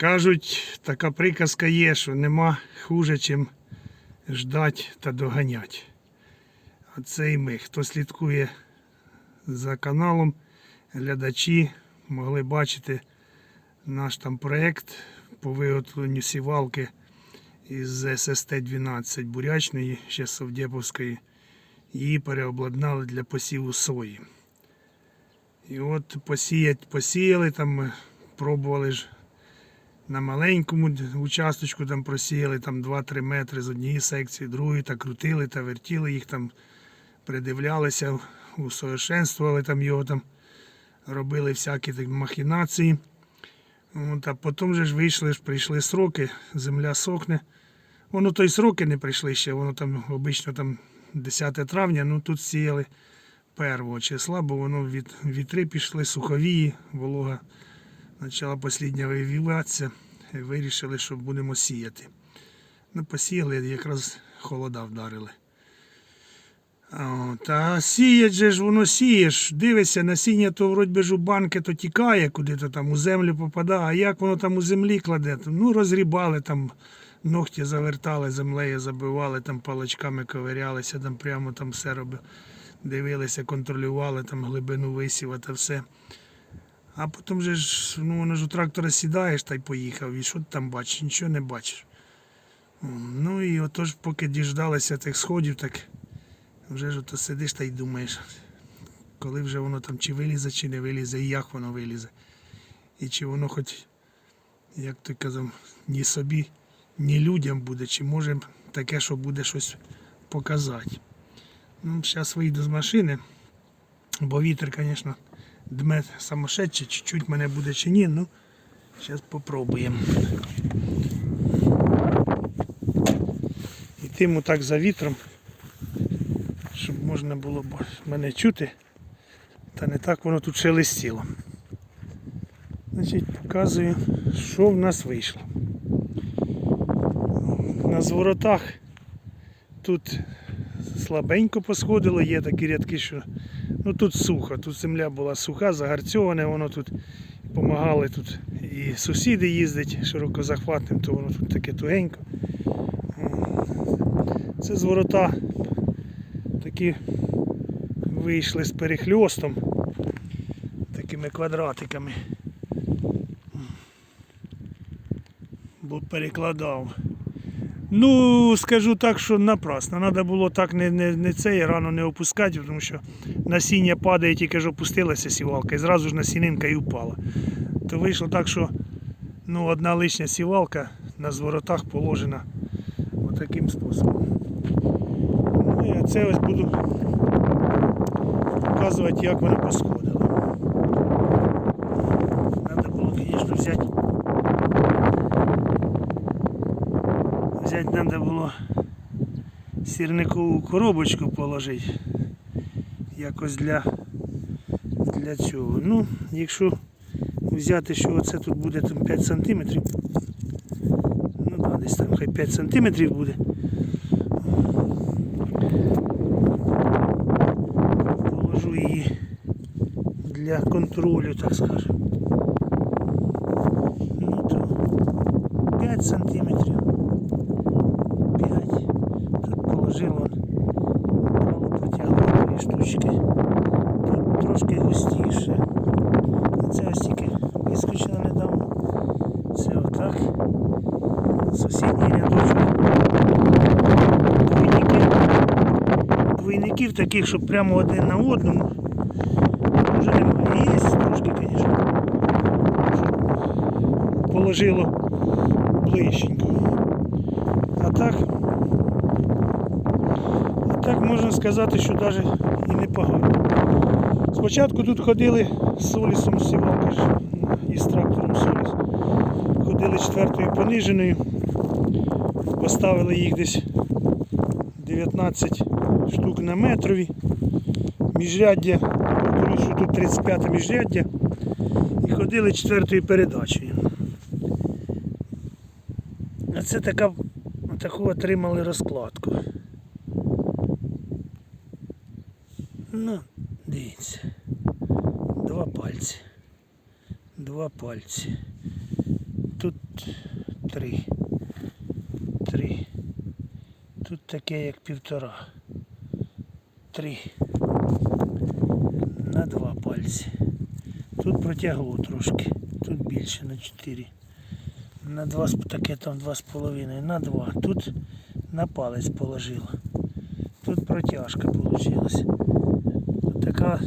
Кажуть, така приказка є, що нема хуже, чим ждать та доганять. А це і ми. Хто слідкує за каналом, глядачі могли бачити наш там проєкт по виготовленню сівалки із ССТ-12 бурячної, ще Совдєповської. Її переобладнали для посіву сої. І от посіять, посіяли там, пробували ж на маленькому участочку там просіяли там 2-3 метри з однієї секції, другої та крутили та вертіли їх там, придивлялися, усовершенствували там його там, робили всякі так махінації. От, а потім же ж вийшли, прийшли сроки, земля сохне. Воно то й сроки не прийшли ще, воно там обично там 10 травня, ну тут сіяли 1 числа, бо воно від вітри пішли, суховії, волога почала послідня вивіватися. Вирішили, що будемо сіяти. Ну, посіяли, якраз холода вдарили. О, Та сіять же ж воно сієш, дивишся, насіння то вроді ж банки то тікає, куди-то там у землю попадає, а як воно там у землі кладе, ну розрібали там, ногті завертали, землею забивали, там паличками ковирялися, там прямо там все робили. Дивилися, контролювали там глибину висіва та все. А потім же ж, ну воно ж у трактора сідаєш та й поїхав. І що ти там бачиш? Нічого не бачиш. Ну і отож, поки діждалися тих сходів, так вже ж ото сидиш та й думаєш, коли вже воно там чи вилізе, чи не вилізе, і як воно вилізе. І чи воно хоч, як ти казав, ні собі, ні людям буде, чи може таке, що буде щось показати. Ну, зараз вийду з машини, бо вітер, звісно, дме самошедший, чуть-чуть мене буде чи ні, ну, зараз попробуємо. Йтиму так за вітром, щоб можна було мене чути, та не так воно тут шелестіло. Значить, показую, що в нас вийшло. На зворотах тут слабенько посходило, є такі рядки, що ну тут сухо, тут земля була суха, загарцьована, воно тут допомагали тут і сусіди їздять широкозахватним, то воно тут таке тугенько. Це зворота такі вийшли з перехльостом, такими квадратиками. Бо перекладав. Ну, скажу так, що напрасно. Треба було так не, не, не цей рано не опускати, тому що насіння падає, тільки ж опустилася сівалка і зразу ж насінинка і впала. То вийшло так, що ну, одна лишня сівалка на зворотах положена отаким способом. Ну, і це ось буду показувати, як вона посходила. Треба було, звісно, взяти. Взяти треба було сірникову коробочку положити. Якось для, для цього. Ну, якщо взяти, що оце тут буде там 5 см. Ну да, десь там хай 5 см буде. Положу її для контролю, так скажемо. Ну то 5 сантиметрів. 5. Тут положив он право потягнув дві штучки. Тут трошки густіше. Це ось тільки вискочило недавно. Це отак. Сусідній рядочок. Двійники. Двійників таких, щоб прямо один на одному. Вже немає. Є трошки, звісно. Положило ближченько. А так, а так можна сказати, що навіть і непогано. Спочатку тут ходили з солісом сівалка ж із трактором соліс. Ходили четвертою пониженою. Поставили їх десь 19 штук на метрові. Міжряддя, повторюю, що тут 35 міжряддя. І ходили четвертою передачею. А це така, таку отримали розкладку. Ну, дивіться. Два пальці. Два пальці. тут три. Три. Тут таке як півтора. Три. На два пальці. Тут протягло трошки. Тут більше на чотири. На два таке там два з половиною. На два. Тут на палець положила. Тут протяжка вийшла. Така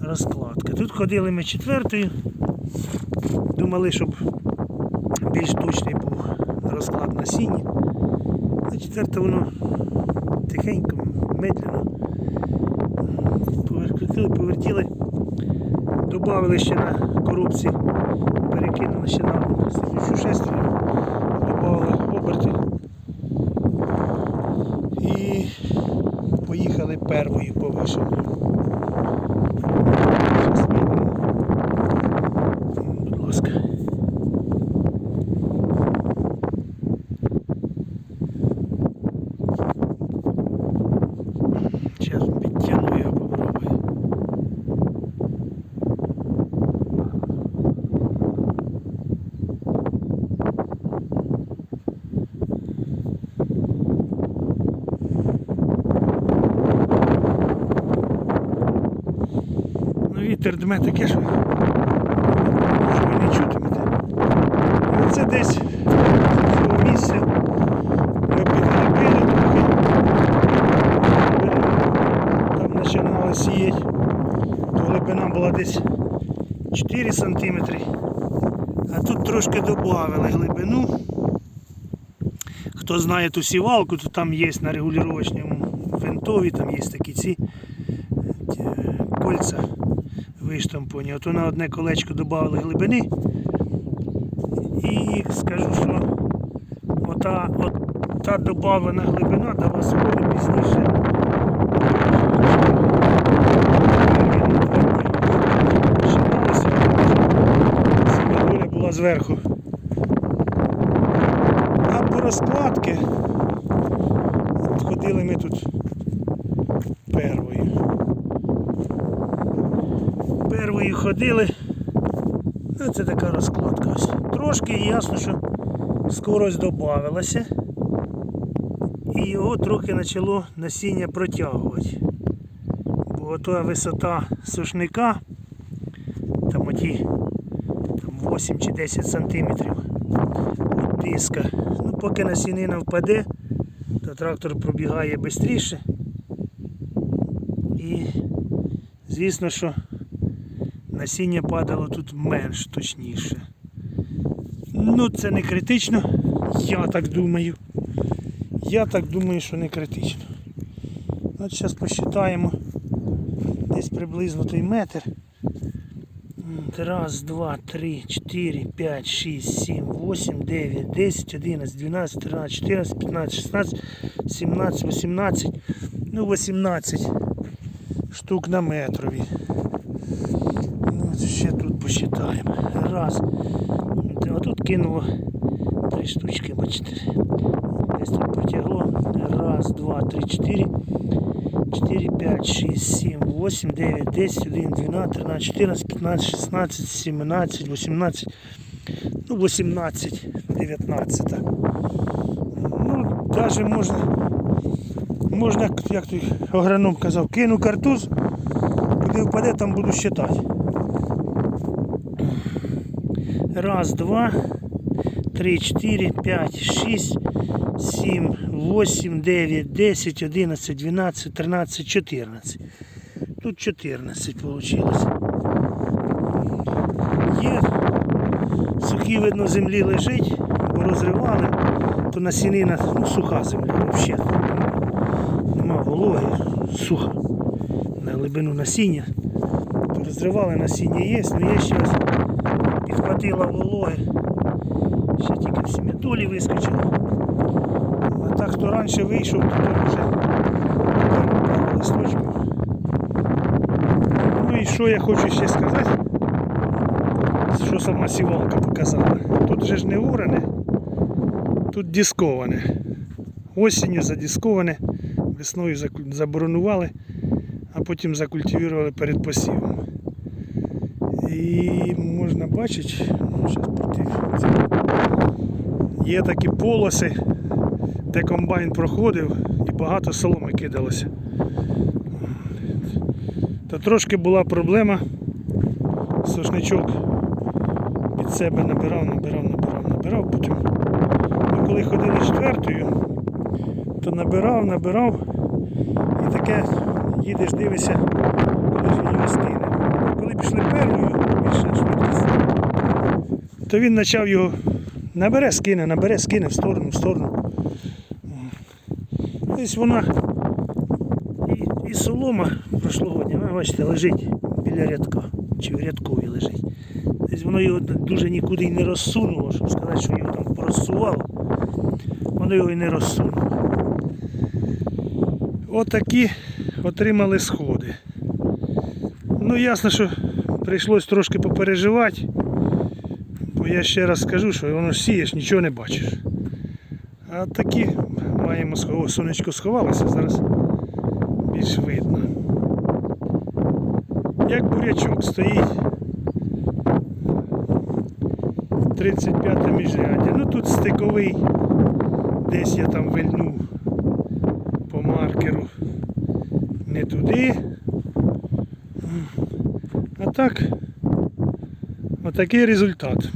розкладка. Тут ходили ми четвертою. Думали, щоб більш точний був розклад насіння. А четверте воно тихенько, медленно. Повертіли, повертіли, додали ще на коробці, перекинули ще на слідчу шестерню, додали оберти. І поїхали первою. Щас. Будь ласка. Зараз підтягну його попробую. Ну, вітер дме таке, що, що ви не чутимете. Ну, це десь цього місця. Ми трохи. Там починали сіяти. Глибина була десь 4 см. А тут трошки додали глибину. Хто знає ту сівалку, то там є на регулювачному винтові, там є такі ці е, кольця виштамповані. Ото на одне колечко додали глибини. І скажу, що ота, от, та додана глибина дала сходи пізніше. Доля була зверху. А по розкладки ходили ми тут первою. Первою ходили. Ну, це така розкладка ось. Трошки ясно, що скорость додавалася. І його трохи почало насіння протягувати. Бо та висота сушника, там оті там 8 чи 10 сантиметрів від диска. Ну, поки насінина впаде, то трактор пробігає швидше. І звісно, що насіння падало тут менш точніше. Ну, це не критично, я так думаю. Я так думаю, що не критично. От зараз посчитаємо десь приблизно той метр. Раз, два, три, чотири, п'ять, шість, сім, восемь, дев'ять, десять, одинадцять, дванадцять, тринадцять, чотирнадцять, п'ятнадцять, шістнадцять, сімнадцять, вісімнадцять, ну 18 штук на метрові. Посчитаємо. Раз. А тут кинуло три штучки, бачите. Десь тут потягло. Раз, два, три, чотири. 4, 5, 6, 7, 8, 9, 10, 11, 12, 13, 14, 15, 16, 17, 18, ну 18, 19. Ну, навіть можна, можна, як той агроном казав, кину картуз, куди впаде, там буду считати. Раз, два, три, четыре, пять, шесть, семь, восемь, девять, десять, одиннадцать, двенадцать, тринадцать, четырнадцать. Тут 14 получилось. Є. Сухі, видно, землі лежить, бо розривали, то насінина, ну суха земля взагалі. Нема вологи, суха. На глибину насіння. То розривали насіння є, але є ще ось підхватила вологи. Ще тільки в сім'ятолі вискочило. А так, хто раніше вийшов, то вже пару листочків. Ну і що я хочу ще сказати, що сама сівалка показала. Тут же ж не уране, тут дисковане. Осінню задисковане, весною заборонували, а потім закультивували перед посівом. І можна бачити, є такі полоси, де комбайн проходив і багато соломи кидалося. Та трошки була проблема. Сушничок під себе набирав, набирав, набирав, набирав. Потім, ну, коли ходили четвертою, то набирав, набирав. І таке їдеш, дивишся, коли ж він його скине. Коли пішли швидкість, то він почав його набере, скине, набере, скине в сторону, в сторону. Ось вона і, і солома прошлогодня, ви бачите, лежить біля рядка. Чи в рядкові лежить. Десь воно його дуже нікуди й не розсунуло, щоб сказати, що його там просувало. Воно його і не розсунуло. Отакі отримали сходи. Ну, ясно, що прийшлось трошки попереживати. Бо я ще раз скажу, що воно сієш, нічого не бачиш. А такі маємо сховати. Сонечко сховалося, зараз більш видно. Як бурячок стоїть. 35 міжряддя. Ну тут стиковий. Десь я там вильнув по маркеру не туди. А так, отакий результат.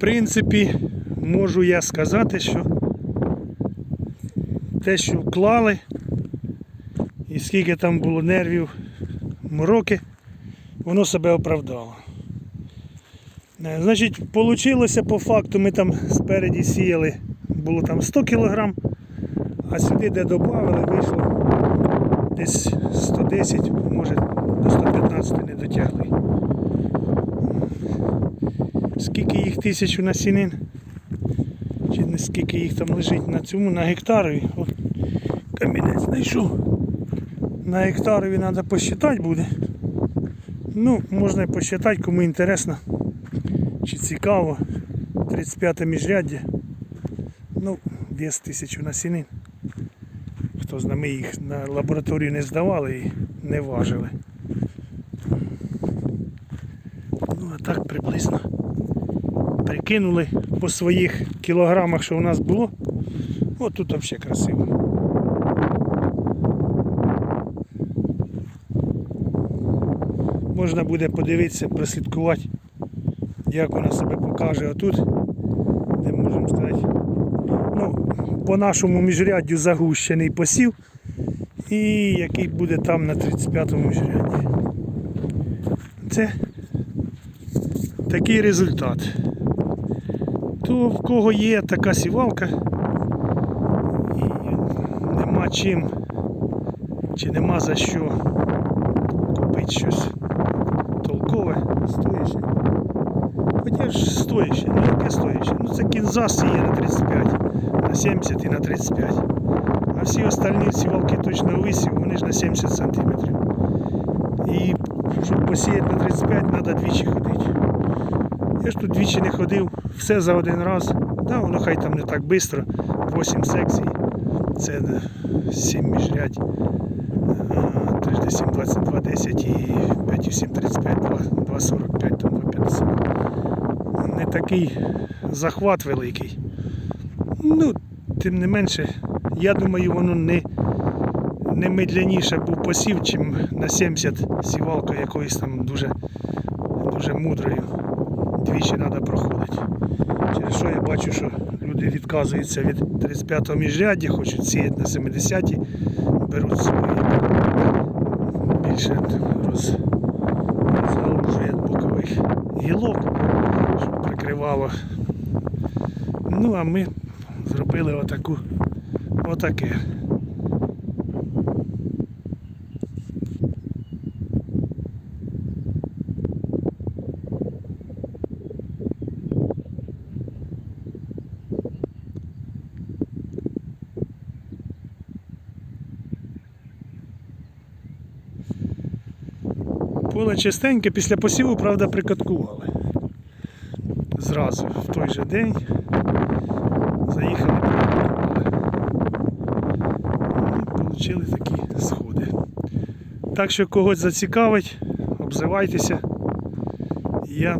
Принципі, можу я сказати, що те, що вклали, і скільки там було нервів, мороки, воно себе оправдало. Е, Значить, вийшло по факту, ми там спереді сіяли, було там 100 кг, а сюди, де додали, вийшло десь 110, може до 115 не дотягли. Скільки їх тисячу насінин? Чи не скільки їх там лежить на цьому, на гектарові? От камінець знайшов. На гектарові треба посчитати буде. Ну, можна і посчитати, кому інтересно чи цікаво. 35 міжряддя. Ну, вес тисячу насінин. Хто знає, ми їх на лабораторію не здавали і не важили. Ну, а так приблизно прикинули по своїх кілограмах, що у нас було. От тут взагалі красиво. Можна буде подивитися, прослідкувати, як вона себе покаже отут, де можемо сказати. Ну, по нашому міжряддю загущений посів і який буде там на 35-му міжрядді. Це такий результат. То в кого є така сівалка і нема чим чи нема за що купити щось толкове, стоїще. Хоча ж стоїще, ну яке стоїще? Ну це кінзас є на 35, на 70 і на 35. А всі остальні сівалки точно висів, вони ж на 70 см. І щоб посіяти на 35, треба двічі ходити. Я ж тут двічі не ходив, все за один раз. Да, воно хай там не так швидко, 8 секцій. Це 7 міжрядь. 3 7, 22, 10 і 5 7, 35, 2, 45, там 2,50. Не такий захват великий. Ну, тим не менше, я думаю, воно не, не медляніше був посів, чим на 70 сівалка якоїсь там дуже, дуже мудрою. Двічі треба проходити. Через що я бачу, що люди відказуються від 35-го міжряддя, хочуть сіяти на 70-ті, беруть свої більше роз, розгалужує бокових гілок, щоб прикривало. Ну а ми зробили отаку, отаке. Поле чистеньке, після посіву, правда, прикаткували. Зразу, в той же день. Заїхали, прикаткували. І отримали такі сходи. Так що когось зацікавить, обзивайтеся Я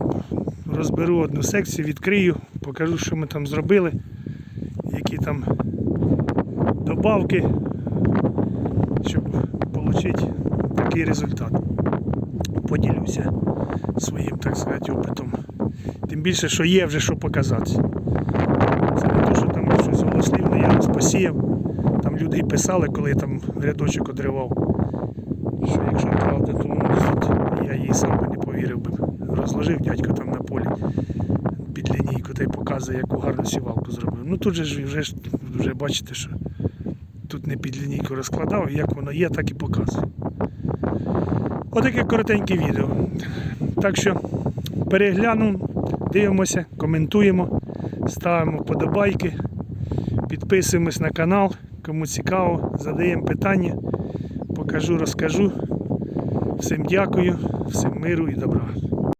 розберу одну секцію, відкрию, покажу, що ми там зробили, які там добавки, щоб отримати такий результат. Поділюся своїм, так сказати, опитом. Тим більше, що є вже що показати. Це не те, що там щось голослівне я розпосіяв. Там люди і писали, коли я там рядочок одривав. Що якщо правда, то я їй сам би не повірив би. Розложив дядько там на полі під лінійку та й показує, яку гарну сівалку зробив. Ну тут же ж вже вже бачите, що тут не під лінійку розкладав, як воно є, так і показує. Отаке коротеньке відео. Так що переглянемо, дивимося, коментуємо, ставимо вподобайки, підписуємось на канал. Кому цікаво, задаємо питання, покажу, розкажу. Всім дякую, всім миру і добра.